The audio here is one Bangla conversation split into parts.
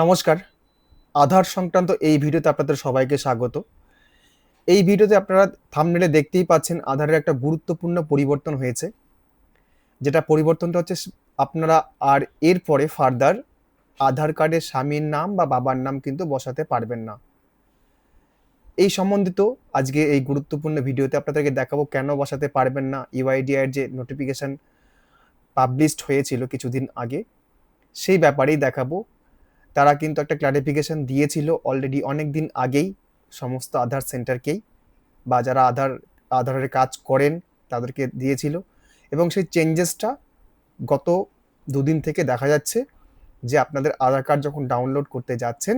নমস্কার। আধার সংক্রান্ত এই ভিডিওতে আপনাদের সবাইকে স্বাগত। এই ভিডিওতে আপনারা থামনেলে দেখতেই পাচ্ছেন আধারের একটা গুরুত্বপূর্ণ পরিবর্তন হয়েছে। যেটা পরিবর্তনটা হচ্ছে আপনারা আর এরপরে ফার্দার আধার কার্ডে স্বামীর নাম বা বাবার নাম কিন্তু বসাতে পারবেন না। এই সম্বন্ধিত আজকে এই গুরুত্বপূর্ণ ভিডিওতে আপনাদেরকে দেখাবো কেন বসাতে পারবেন না। ইউআইডিআর যে নোটিফিকেশন পাবলিশড হয়েছিল কিছুদিন আগে, সেই ব্যাপারেই দেখাবো। তারা কিন্তু একটা ক্লারিফিকেশন দিয়েছিল অলরেডি অনেক দিন আগেই সমস্ত আধার সেন্টারকেই বা যারা আধার আধারের কাজ করেন তাদেরকে দিয়েছিল এবং সেই চেঞ্জেসটা গত দুদিন থেকে দেখা যাচ্ছে যে আপনাদের আধার কার্ড যখন ডাউনলোড করতে যাচ্ছেন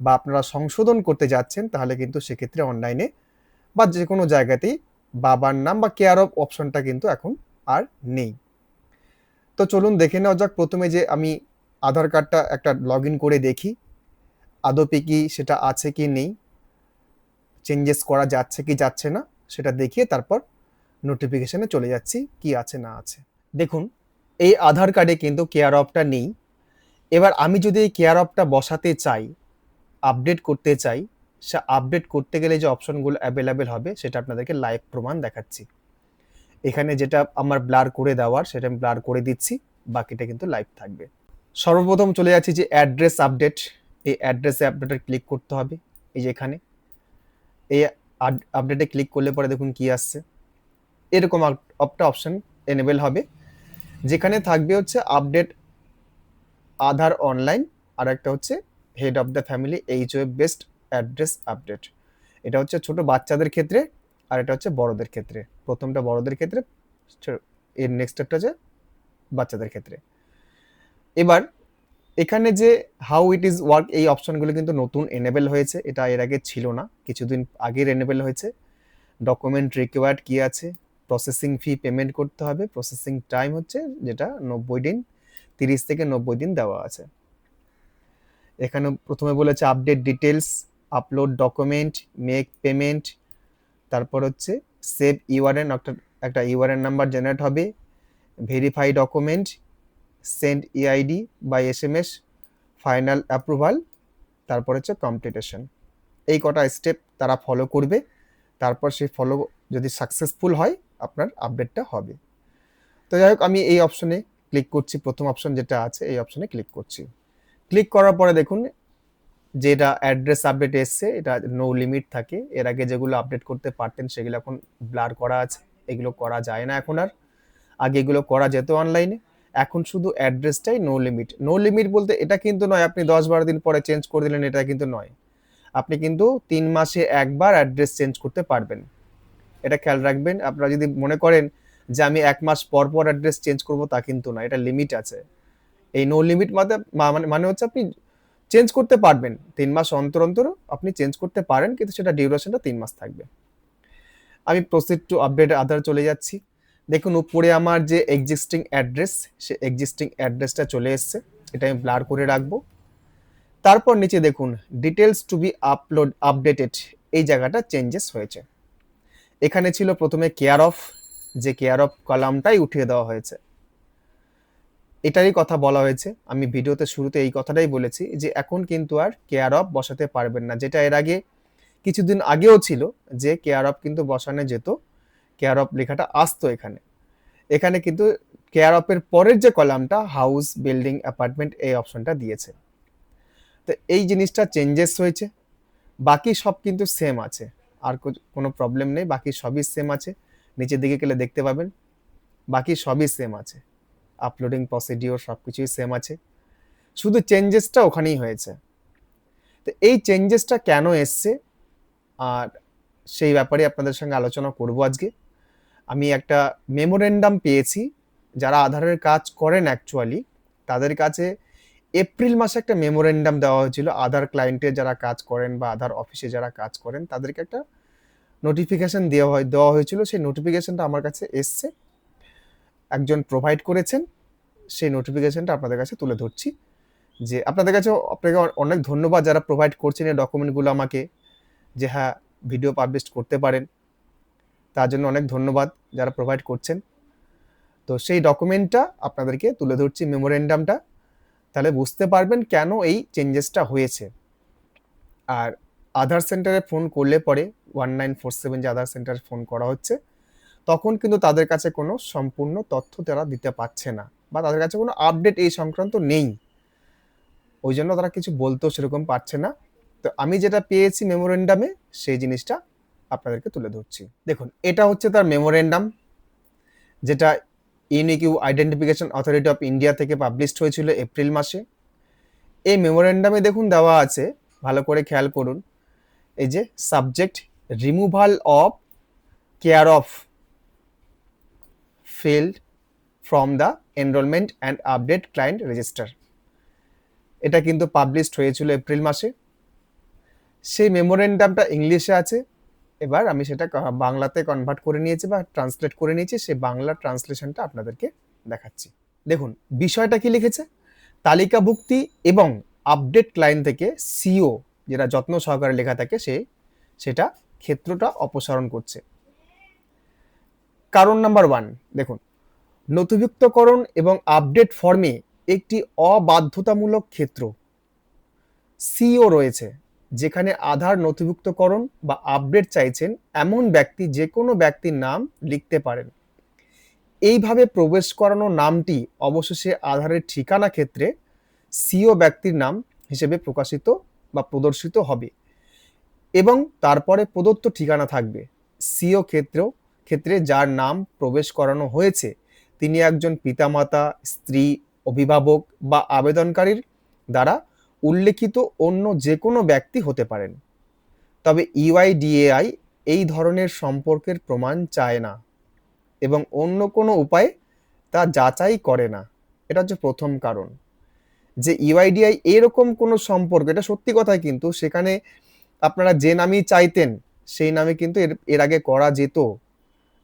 বা আপনারা সংশোধন করতে যাচ্ছেন তাহলে কিন্তু সেক্ষেত্রে অনলাইনে বা যে কোনো জায়গাতেই বাবার নাম বা কেয়ার অফ অপশনটা কিন্তু এখন আর নেই। তো চলুন দেখে নেওয়া যাক। প্রথমে যে আমি আধার কার্ডটা একটা লগ করে দেখি। আদপে কি সেটা আছে কি নেই? চেঞ্জেস করা যাচ্ছে কি যাচ্ছে না, সেটা দেখিয়ে তারপর নোটিফিকেশনে চলে যাচ্ছি কি আছে না আছে। দেখুন, এই আধার কার্ডে কিন্তু কেয়ার অফটা নেই। এবার আমি যদি এই কেয়ার অফটা বসাতে চাই আপডেট করতে চাই, সে আপডেট করতে গেলে যে অপশনগুলো অ্যাভেলেবেল হবে, সেটা আপনাদেরকে লাইভ প্রমাণ দেখাচ্ছি। এখানে যেটা আমার ব্লার করে দেওয়ার, সেটা আমি ব্লার করে দিচ্ছি, বাকিটা কিন্তু লাইভ থাকবে। সর্বপ্রথম চলে যাচ্ছি যে অ্যাড্রেস আপডেট এই অ্যাড্রেসে আপডেটে ক্লিক করতে হবে। এই যে এখানে। এই আপডেটে ক্লিক করলে পরে দেখুন কি আসছে। এরকম একটা অপশন এনেবেল হবে। যেখানে থাকবে হচ্ছে আপডেট আধার অনলাইন আর একটা হচ্ছে head of the family H web best address update এটা হচ্ছে ছোট বাচ্চাদের ক্ষেত্রে আর এটা হচ্ছে বড়দের ক্ষেত্রে। প্রথমটা বড়দের ক্ষেত্রে এর নেক্সট একটা হচ্ছে বাচ্চাদের ক্ষেত্রে। এবার, এখানে যে হাউ ইট ইজ ওয়ার্ক এই অপশনগুলো কিন্তু নতুন এনেবেল হয়েছে। এটা এর আগে ছিল না, কিছুদিন আগের এনেবেল হয়েছে। ডকুমেন্ট রিকোয়ার্ড কি আছে? প্রসেসিং ফি পেমেন্ট করতে হবে। প্রসেসিং টাইম হচ্ছে যেটা নব্বই দিন, তিরিশ থেকে নব্বই দিন দেওয়া আছে। এখানে প্রথমে বলেছে update details upload document make payment তারপর হচ্ছে সেভ ইউআরএন একটা একটা ইউআরএন নাম্বার জেনারেট হবে verify document send EID by S M S final approval, তারপর হচ্ছে কমপ্লিটেশন এই কটা স্টেপ তারা ফলো করবে, তারপর সেই ফলো যদি সাকসেসফুল হয়, আপনার আপডেটটা হবে। তো যাই হোক, আমি এই অপশনে ক্লিক করছি, প্রথম অপশন যেটা আছে, এই অপশনে ক্লিক করছি। ক্লিক করার পরে দেখুন, যেটা অ্যাড্রেস আপডেট এসছে, এটা নো লিমিট থাকে। এর আগে যেগুলো আপডেট করতে পারতেন, সেগুলো এখন ব্লার করা আছে। এগুলো করা যায় না এখন আর। আগে এগুলো করা যেত অনলাইনে। এখন শুধু অ্যাড্রেসটাই নো লিমিট নো লিমিট বলতে এটা কিন্তু নয়, আপনি দশ বারো দিন পরে চেঞ্জ করে দিলেন, এটা কিন্তু নয়। আপনি কিন্তু তিন মাসে একবার অ্যাড্রেস চেঞ্জ করতে পারবেন। এটা খেয়াল রাখবেন, আপনারা যদি মনে করেন যে আমি এক মাস পর পর অ্যাড্রেস চেঞ্জ করব, তা কিন্তু না, এটা লিমিট আছে। এই নো লিমিট মানে মানে- হচ্ছে আপনি চেঞ্জ করতে পারবেন। তিন মাস অন্তর অন্তর আপনি চেঞ্জ করতে পারেন, কিন্তু সেটা ডিউরেশনটা তিন মাস থাকবে। আমি প্রসিড টু আপডেট আধার চলে যাচ্ছি। দেখুন, উপরে আমার যে এক্সিস্টিং অ্যাড্রেস সে এক্সিস্টিং অ্যাড্রেসটা চলে এসছে। এটা আমি ব্লার করে রাখব। তারপর নিচে দেখুন details to be upload updated এই জায়গাটা চেঞ্জেস হয়েছে। এখানে ছিল প্রথমে কেয়ার অফ যে কেয়ার অফ কলামটাই উঠিয়ে দেওয়া হয়েছে। এটারই কথা বলা হয়েছে। আমি ভিডিওতে শুরুতে এই কথাটাই বলেছি যে এখন কিন্তু আর কেয়ার অফ বসাতে পারবেন না। যেটা এর আগে, কিছুদিন আগেও ছিল যে কেয়ার অফ কিন্তু বসানো যেত। কেয়ার অফ লেখাটা আসতো এখানে। এখানে কিন্তু কেয়ার অফের পরের যে কলামটা হাউস বিল্ডিং অ্যাপার্টমেন্ট এই অপশনটা দিয়েছে। তো এই জিনিসটা চেঞ্জেস হয়েছে। বাকি সব কিন্তু সেম আছে। আর কোনো প্রবলেম নেই। বাকি সবই সেম আছে। নিচের দিকে গেলে দেখতে পাবেন। বাকি সবই সেম আছে। আপলোডিং প্রসিডিওর সব কিছুই সেম আছে। শুধু চেঞ্জেসটা ওখানেই হয়েছে। তো এই চেঞ্জেসটা কেন এসছে? আর সেই ব্যাপারে আপনাদের সঙ্গে আলোচনা করব আজকে। আমি একটা মেমোরেন্ডাম পেয়েছি, যারা আধারের কাজ করেন অ্যাকচুয়ালি তাদের কাছে এপ্রিল মাসে একটা মেমোরেন্ডাম দেওয়া হয়েছিল আধার ক্লায়েন্টে যারা কাজ করেন বা আধার অফিসে যারা কাজ করেন, তাদেরকে একটা নোটিফিকেশন দেওয়া হয়, দেওয়া হয়েছিল। সেই নোটিফিকেশনটা আমার কাছে এসছে। একজন প্রোভাইড করেছেন, সেই নোটিফিকেশনটা আপনাদের কাছে তুলে ধরছি যে আপনাদের কাছে আপনাকে অনেক ধন্যবাদ যারা প্রোভাইড করছেন এই ডকুমেন্টগুলো আমাকে, যে হ্যাঁ ভিডিও পাবলিশ করতে পারেন। তার জন্য অনেক ধন্যবাদ যারা প্রোভাইড করছেন। তো সেই ডকুমেন্টটা আপনাদেরকে তুলে ধরছি মেমোরেন্ডামটা তাহলে বুঝতে পারবেন কেন এই চেঞ্জেসটা হয়েছে। আর আধার সেন্টারে ফোন করলে পরে ওয়ান নাইন ফোর সেভেন যে আধার সেন্টারে ফোন করা হচ্ছে, তখন কিন্তু তাদের কাছে কোনো সম্পূর্ণ তথ্য তারা দিতে পারছে না বা তাদের কাছে কোনো আপডেট এই সংক্রান্ত নেই। ওই জন্য তারা কিছু বলতেও সেরকম পারছে না। তো আমি যেটা পেয়েছি মেমোরেন্ডামে সেই জিনিসটা আপনাদেরকে তুলে ধরছি। দেখুন, এটা হচ্ছে তার মেমোরেন্ডাম যেটা unique identification authority of India থেকে পাবলিশড হয়েছিল এপ্রিল মাসে। এই মেমোরেন্ডামে দেখুন দেওয়া আছে, ভালো করে খেয়াল করুন, এই যে subject removal of care of field from the enrolment and update client register এটা কিন্তু পাবলিশড হয়েছিল এপ্রিল মাসে। সেই মেমোরেন্ডামটা ইংলিশে আছে এবার আমি সেটা বাংলাতে কনভার্ট করে নিয়েছি বা ট্রান্সলেট করে নিয়েছি সেই বাংলা ট্রান্সলেশনটা আপনাদেরকে দেখাচ্ছি। দেখুন, বিষয়টা কি লিখেছে? তালিকাভুক্তি এবং আপডেট ক্লায়েন্ট থেকে সিও যেটা যত্ন সহকারে লেখা থাকে, সে সেটা ক্ষেত্রটা অপসারণ করছে। কারণ নাম্বার ওয়ান দেখুন, নথিভুক্তকরণ এবং আপডেট ফর্মে একটি অবাধ্যতামূলক ক্ষেত্র। সিও রয়েছে। যেখানে আধার নথিভুক্তকরণ বা আপডেট চাইছেন এমন ব্যক্তি যে কোনো ব্যক্তির নাম লিখতে পারেন। এইভাবে প্রবেশ করানো নামটি অবশেষে আধারের ঠিকানা ক্ষেত্রে সিও ব্যক্তির নাম হিসেবে প্রকাশিত বা প্রদর্শিত হবে এবং তারপরে প্রদত্ত ঠিকানা থাকবে। সিও ক্ষেত্র, ক্ষেত্রে যার নাম প্রবেশ করানো হয়েছে, তিনি একজন পিতামাতা, স্ত্রী, অভিভাবক বা আবেদনকারীর দ্বারা উল্লেখিত অন্য যে কোনো ব্যক্তি হতে পারেন। তবে ইউআইডিএআই এই ধরনের সম্পর্কের প্রমাণ চায় না এবং অন্য কোনো উপায়ে তা যাচাই করে না। এটা হচ্ছে প্রথম কারণ। যে ইউআইডিআই এরকম কোনো সম্পর্ক, এটা সত্যি কথাই কিন্তু সেখানে আপনারা যে নামই চাইতেন, সেই নামে কিন্তু এর এর আগে করা যেত।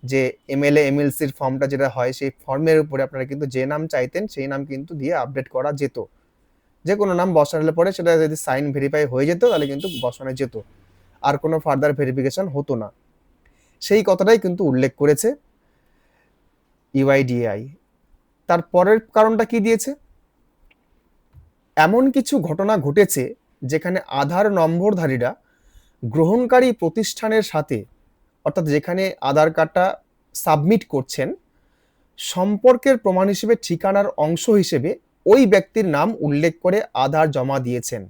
যে এমএলএ এমএলসির ফর্মটা যেটা হয়, সেই ফর্মের উপরে আপনারা কিন্তু যে নাম চাইতেন, সেই নাম কিন্তু দিয়ে আপডেট করা যেত। যে কোনো নাম বসালে পরে সেটা যদি সাইন ভেরিফাই হয়ে যেত, তাহলে কিন্তু বসানো যেত। আর কোনো ফার্দার ভেরিফিকেশন হতো না। সেই কথাটাই কিন্তু উল্লেখ করেছে ইউআইডিএআই তার পরের কারণটা কি দিয়েছে? এমন কিছু ঘটনা ঘটেছে যেখানে আধার নম্বরধারীরা গ্রহণকারী প্রতিষ্ঠানের সাথে, অর্থাৎ যেখানে আধার কার্ডটা সাবমিট করছেন, সম্পর্কের প্রমাণ হিসেবে ঠিকানার অংশ হিসেবে ওই ব্যক্তির নাম উল্লেখ করে আধার জমা দিয়েছেন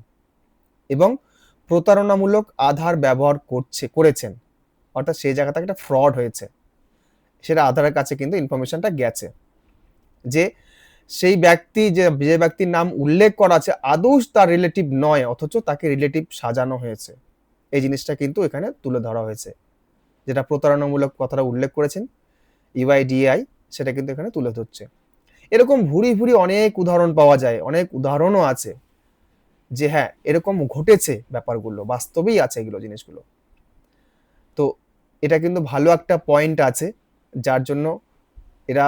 এবং প্রতারণামূলক আধার ব্যবহার করছে, করেছেন। অর্থাৎ সেই জায়গাতে একটা ফ্রড হয়েছে। সেটা আধারের কাছে কিন্তু ইনফরমেশনটা গেছে। যে সেই ব্যক্তি, যে যে ব্যক্তির নাম উল্লেখ করা আছে, আদৌ তার রিলেটিভ নয়, অথচ তাকে রিলেটিভ সাজানো হয়েছে। এই জিনিসটা কিন্তু এখানে তুলে ধরা হয়েছে। যেটা প্রতারণামূলক কথাটা উল্লেখ করেছেন ইউআইডিআই সেটা কিন্তু এখানে তুলে ধরছে। এরকম ভুরি ভুরি অনেক উদাহরণ পাওয়া যায়, অনেক উদাহরণও আছে যে হ্যাঁ এরকম ঘটেছে ব্যাপারগুলো, বাস্তবেই আছে এগুলো জিনিসগুলো। তো এটা কিন্তু ভালো একটা পয়েন্ট আছে যার জন্য এরা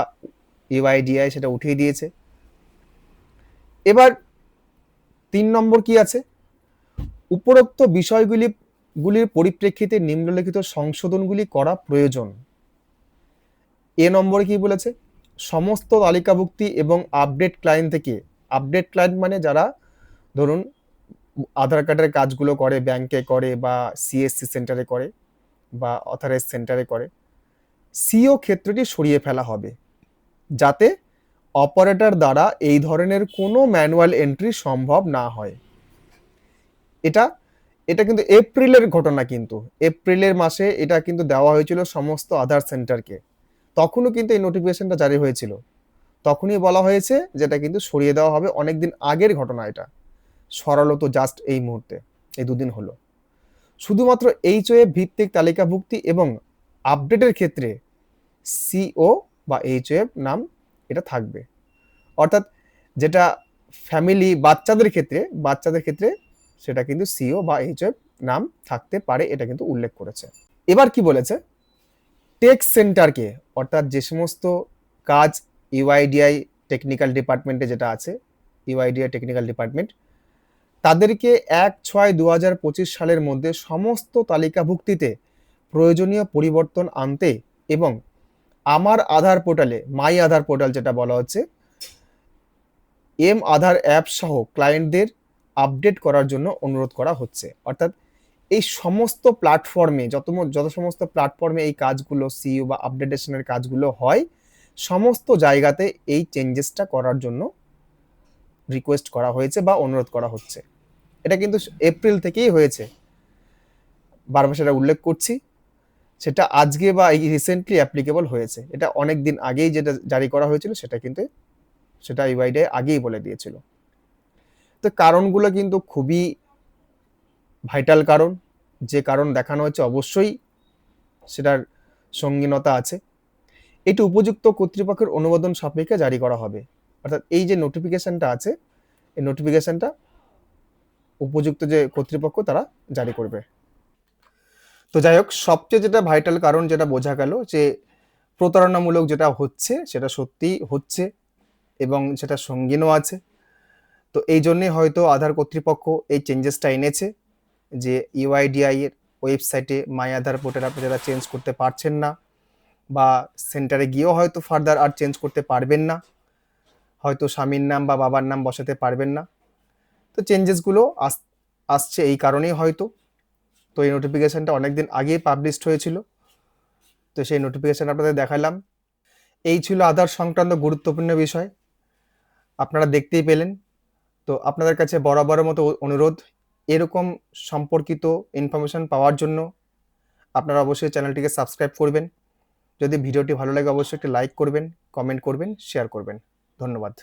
ইউআইডিআই সেটা উঠিয়ে দিয়েছে। এবার তিন নম্বর কি আছে? উপরোক্ত বিষয়গুলি, গুলির পরিপ্রেক্ষিতে নিম্নলিখিত সংশোধনগুলি করা প্রয়োজন। এ নম্বরে কি বলেছে? সমস্ত তালিকাভুক্তি এবং আপডেট ক্লায়েন্ট থেকে আপডেট ক্লায়েন্ট মানে যারা ধরুন আধার কার্ডের কাজগুলো করে ব্যাংকে করে বা সিএসসি সেন্টারে করে বা অথরাইজ সেন্টারে করে সিও ক্ষেত্রটি সরিয়ে ফেলা হবে। যাতে অপারেটর দ্বারা এই ধরনের কোনো ম্যানুয়াল এন্ট্রি সম্ভব না হয়। এটা এটা কিন্তু এপ্রিলের ঘটনা কিন্তু। এপ্রিলের মাসে এটা কিন্তু দেওয়া হয়েছিল সমস্ত আধার সেন্টারকে তখনও কিন্তু এই নোটিফিকেশনটা জারি হয়েছিল। তখনই বলা হয়েছে যেটা কিন্তু সরিয়ে দেওয়া হবে অনেকদিন আগের ঘটনা এটা। সরালো তো জাস্ট এই মুহূর্তে, এই দুদিন হলো। শুধুমাত্র এইচওএফ ভিত্তিক তালিকাভুক্তি এবং আপডেটের ক্ষেত্রে সিও বা এইচওএফ নাম এটা থাকবে। অর্থাৎ যেটা ফ্যামিলি বাচ্চাদের ক্ষেত্রে বাচ্চাদের ক্ষেত্রে সেটা কিন্তু সিও বা এইচএফ নাম থাকতে পারে এটা কিন্তু উল্লেখ করেছে। এবার কি বলেছে? টেক্স সেন্টারকে অর্থাৎ যে সমস্ত কাজ ইউআইডিআই টেকনিক্যাল ডিপার্টমেন্টে যেটা আছে ইউআইডিআই টেকনিক্যাল ডিপার্টমেন্ট তাদেরকে এক ছয় দু হাজার পঁচিশ সালের মধ্যে সমস্ত তালিকাভুক্তিতে প্রয়োজনীয় পরিবর্তন আনতে এবং আমার আধার পোর্টালে মাই আধার পোর্টাল যেটা বলা হচ্ছে এম আধার অ্যাপ সহ ক্লায়েন্টদের আপডেট করার জন্য অনুরোধ করা হচ্ছে। অর্থাৎ এই সমস্ত প্ল্যাটফর্মে যত যত সমস্ত প্ল্যাটফর্মে এই কাজগুলো সিইও বা আপডেটেশনের কাজগুলো হয়, সমস্ত জায়গাতে এই চেঞ্জেসটা করার জন্য রিকোয়েস্ট করা হয়েছে বা অনুরোধ করা হচ্ছে। এটা কিন্তু এপ্রিল থেকেই হয়েছে। বারবার সেটা উল্লেখ করছি। সেটা আজকে বা এই রিসেন্টলি অ্যাপ্লিকেবল হয়েছে। এটা অনেক দিন আগেই যেটা জারি করা হয়েছিল, সেটা কিন্তু সেটা ইউআইডে আগেই বলে দিয়েছিল। তো কারণগুলো কিন্তু খুবই ভাইটাল কারণ, যে কারণ দেখানো হচ্ছে অবশ্যই সেটার সঙ্গীনতা আছে। এটি উপযুক্ত কর্তৃপক্ষের অনুমোদন সাপেক্ষে জারি করা হবে। অর্থাৎ এই যে নোটিফিকেশনটা আছে, এই নোটিফিকেশনটা উপযুক্ত যে কর্তৃপক্ষ তারা জারি করবে। তো যাই হোক, সবচেয়ে যেটা ভাইটাল কারণ যেটা বোঝা গেল যে প্রতারণামূলক যেটা হচ্ছে, সেটা সত্যিই হচ্ছে এবং সেটা সঙ্গীনও আছে। তো এই জন্যে হয়তো আধার কর্তৃপক্ষ এই চেঞ্জেসটা এনেছে। যে ইউআইডিআই এর ওয়েবসাইটে মাই আধার পোর্টাল আপনি যারা চেঞ্জ করতে পারছেন না, বা সেন্টারে গিয়েও হয়তো ফার্দার আর চেঞ্জ করতে পারবেন না, হয়তো স্বামীর নাম বা বাবার নাম বসাতে পারবেন না। তো চেঞ্জেসগুলো আস, আসছে এই কারণেই হয়তো। তো এই নোটিফিকেশানটা অনেকদিন আগেই পাবলিশড হয়েছিল। তো সেই নোটিফিকেশান আপনাদের দেখালাম। এই ছিল আধার সংক্রান্ত গুরুত্বপূর্ণ বিষয়। আপনারা দেখতেই পেলেন। তো আপনাদের কাছে বরাবরের মতো অনুরোধ। এরকম সম্পর্কিত ইনফরমেশান পাওয়ার জন্য আপনারা অবশ্যই চ্যানেলটিকে সাবস্ক্রাইব করবেন। যদি ভিডিওটি ভালো লাগে, অবশ্যই একটি লাইক করবেন কমেন্ট করবেন শেয়ার করবেন। ধন্যবাদ।